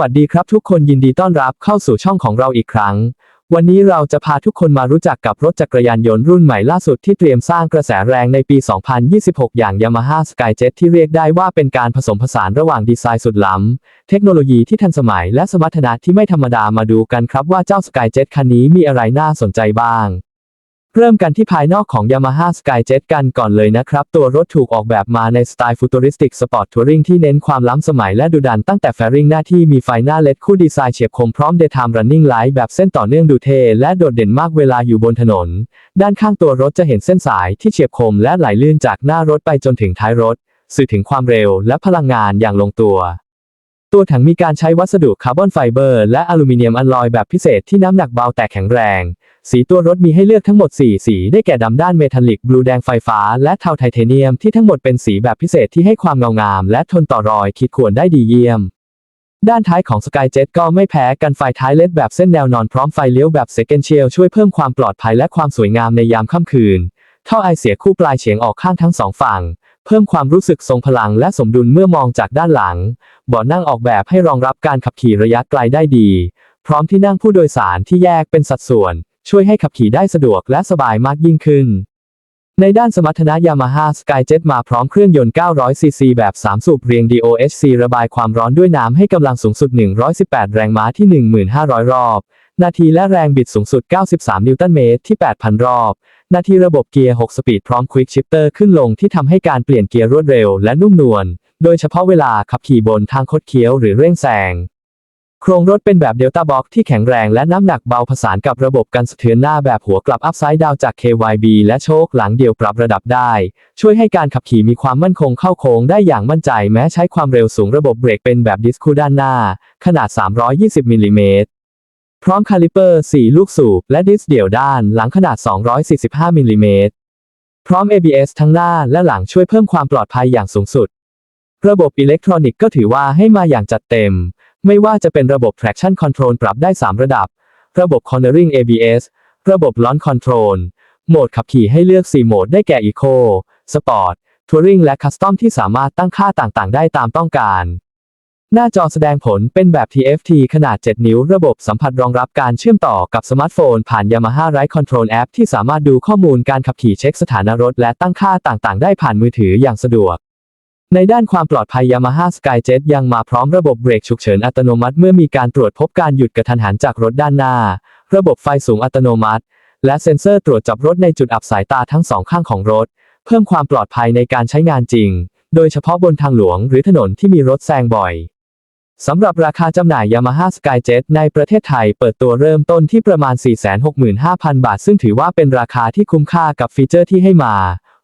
วัสดีครับทุกคนยินดีต้อนรับเข้าสู่ช่องของเราอีกครั้ง วันนี้เราจะพาทุกคนมารู้จักกับรถจักรยานยนต์รุ่นใหม่ล่าสุดที่เตรียมสร้างกระแสแรงในปี 2026 อย่าง Yamaha Skyjet ที่เรียกได้ว่าเป็นการผสมผสานระหว่างดีไซน์สุดล้ำ เทคโนโลยีที่ทันสมัยและสมรรถนะที่ไม่ธรรมดามาดูกันครับว่าเจ้า Skyjet คันนี้มีอะไรน่าสนใจบ้าง เริ่มกันที่ภายนอกของ Yamaha Skyjet กันก่อนเลยนะครับ ตัวรถถูกออกแบบมาในสไตล์ฟูตูริสติกสปอร์ตทัวริงที่เน้นความล้ำสมัยและดุดันตั้งแต่แฟริงหน้าที่มีไฟหน้าเล็ดคู่ดีไซน์เฉียบคมพร้อม Daytime Running Light แบบเส้นต่อเนื่องดูเท่และโดดเด่นมากเวลาอยู่บนถนน ด้านข้างตัวรถจะเห็นเส้นสายที่เฉียบคมและไหลลื่นจากหน้ารถไปจนถึงท้ายรถ สื่อถึงความเร็วและพลังงานอย่างลงตัว ตัวถังมีการใช้วัสดุคาร์บอนไฟเบอร์และอลูมิเนียมอลลอยแบบพิเศษที่น้ำหนักเบาแต่แข็งแรง สีตัวรถมีให้เลือกทั้งหมด 4 สีได้แก่ดำด้านเมทัลลิก บลูแดงไฟฟ้า และเทาไทเทเนียมที่ทั้งหมดเป็นสีแบบพิเศษที่ให้ความเงางาม และทนต่อรอยขีดข่วนได้ดีเยี่ยม ด้านท้ายของ Skyjet ก็ไม่แพ้กันไฟท้ายเลดแบบเส้นแนวนอนพร้อมไฟเลี้ยวแบบเซ c o n d เชลช่วยเพิ่มความปลอดภัยและความสวยงามในยามค่ำคืนท่อไอเสียคู่ปลายเฉียงออกข้างทั้งสองฝั่ง เพิ่มความรู้สึกทรงพลังและสมดุลเมื่อมองจากด้านหลัง เบาะนั่งออกแบบให้รองรับการขับขี่ระยะไกลได้ดี พร้อมที่นั่งผู้โดยสารที่แยกเป็นสัดส่วน ช่วยให้ขับขี่ได้สะดวกและสบายมากยิ่งขึ้น ในด้านสมรรถนะ Yamaha Skyjet มาพร้อมเครื่องยนต์900ซีซีแบบ 3 สูบเรียง DOHC ระบายความร้อนด้วยน้ำให้กำลังสูงสุด 118 แรงม้าที่ 1,500 รอบ นาทีและแรงบิดสูงสุด 93 นิวตันเมตรที่ 8,000 รอบ นาทีระบบเกียร์ 6 สปีดพร้อม Quick Shifter ขึ้นลงที่ทำให้การเปลี่ยนเกียร์รวดเร็วและนุ่มนวล โดยเฉพาะเวลาขับขี่บนทางคดเคี้ยวหรือเร่งแซง โครงรถเป็นแบบเดลต้าบ็อกที่แข็งแรงและน้ำหนักเบาผสานกับระบบกันสะเทือนหน้าแบบหัวกลับอัพไซด์ดาวจาก KYB และโชคหลังเดียวปรับระดับได้ ช่วยให้การขับขี่มีความมั่นคงเข้าโค้งได้อย่างมั่นใจแม้ใช้ความเร็วสูงระบบเบรกเป็นแบบดิสคูด้านหน้า ขนาด 320มิลลิเมตร พร้อมคาลิเปอร์ 4 ลูกสูบ และดิสเดี่ยวด้านหลังขนาด 245 มิลลิเมตร พร้อม ABS ทั้งหน้าและหลังช่วยเพิ่มความปลอดภัยอย่างสูงสุด ระบบอิเล็กทรอนิกส์ก็ถือว่าให้มาอย่างจัดเต็ม ไม่ว่าจะเป็นระบบ traction control ปรับได้ 3 ระดับ ระบบ cornering ABS ระบบ launch control โหมดขับขี่ให้เลือก 4 โหมดได้แก่ Eco Sport Touring และ Custom ที่สามารถตั้งค่าต่างๆ ได้ตามต้องการ หน้าจอแสดงผลเป็นแบบ TFT ขนาด 7 นิ้ว ระบบสัมผัสรองรับการเชื่อมต่อกับสมาร์ทโฟน ผ่าน Yamaha Ride Control App ที่สามารถดูข้อมูลการขับขี่เช็คสถานะรถ และตั้งค่าต่างๆ ได้ผ่านมือถืออย่างสะดวก ในด้านความปลอดภัย Yamaha Skyjet ยังมาพร้อมระบบเบรกฉุกเฉินอัตโนมัติเมื่อมีการตรวจพบการหยุดกระทันหันจากรถด้านหน้า ระบบไฟสูงอัตโนมัติ และเซ็นเซอร์ตรวจจับรถในจุดอับสายตาทั้งสองข้างของรถ เพิ่มความปลอดภัยในการใช้งานจริง โดยเฉพาะบนทางหลวง หรือถนนที่มีรถแซงบ่อย สำหรับราคาจำหน่าย Yamaha Skyjet ในประเทศไทยเปิดตัวเริ่มต้นที่ประมาณ 465,000 บาท ซึ่งถือว่าเป็นราคาที่คุ้มค่ากับฟีเจอร์ที่ให้มา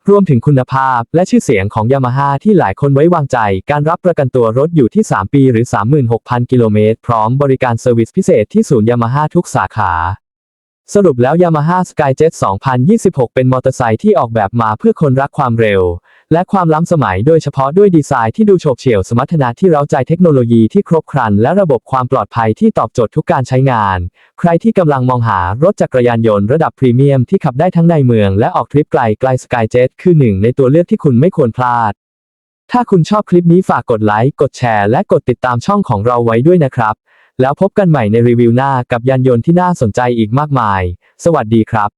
รวมถึงคุณภาพและชื่อเสียงของ Yamaha ที่หลายคนไว้วางใจ การรับประกันตัวรถอยู่ที่ 3 ปีหรือ 36,000 กิโลเมตร พร้อมบริการเซอร์วิสพิเศษที่ศูนย์ Yamaha ทุกสาขา สรุปแล้ว Yamaha Skyjet 2026 เป็นมอเตอร์ไซค์ที่ออกแบบมาเพื่อคนรักความเร็ว และความล้ำสมัยโดยเฉพาะด้วยดีไซน์ที่ดูโฉบเฉี่ยวสมรรถนะที่เร้าใจเทคโนโลยีที่ครบครัน และระบบความปลอดภัยที่ตอบโจทย์ทุกการใช้งาน ใครที่กำลังมองหารถจักรยานยนต์ระดับพรีเมียมที่ขับได้ทั้งในเมืองและออกทริปไกลไกล Skyjet คือหนึ่งในตัวเลือกที่คุณไม่ควรพลาด ถ้าคุณชอบคลิปนี้ฝากกดไลค์กดแชร์และกดติดตามช่องของเราไว้ด้วยนะครับ แล้วพบกันใหม่ในรีวิวหน้ากับยานยนต์ที่น่าสนใจอีกมากมาย สวัสดีครับ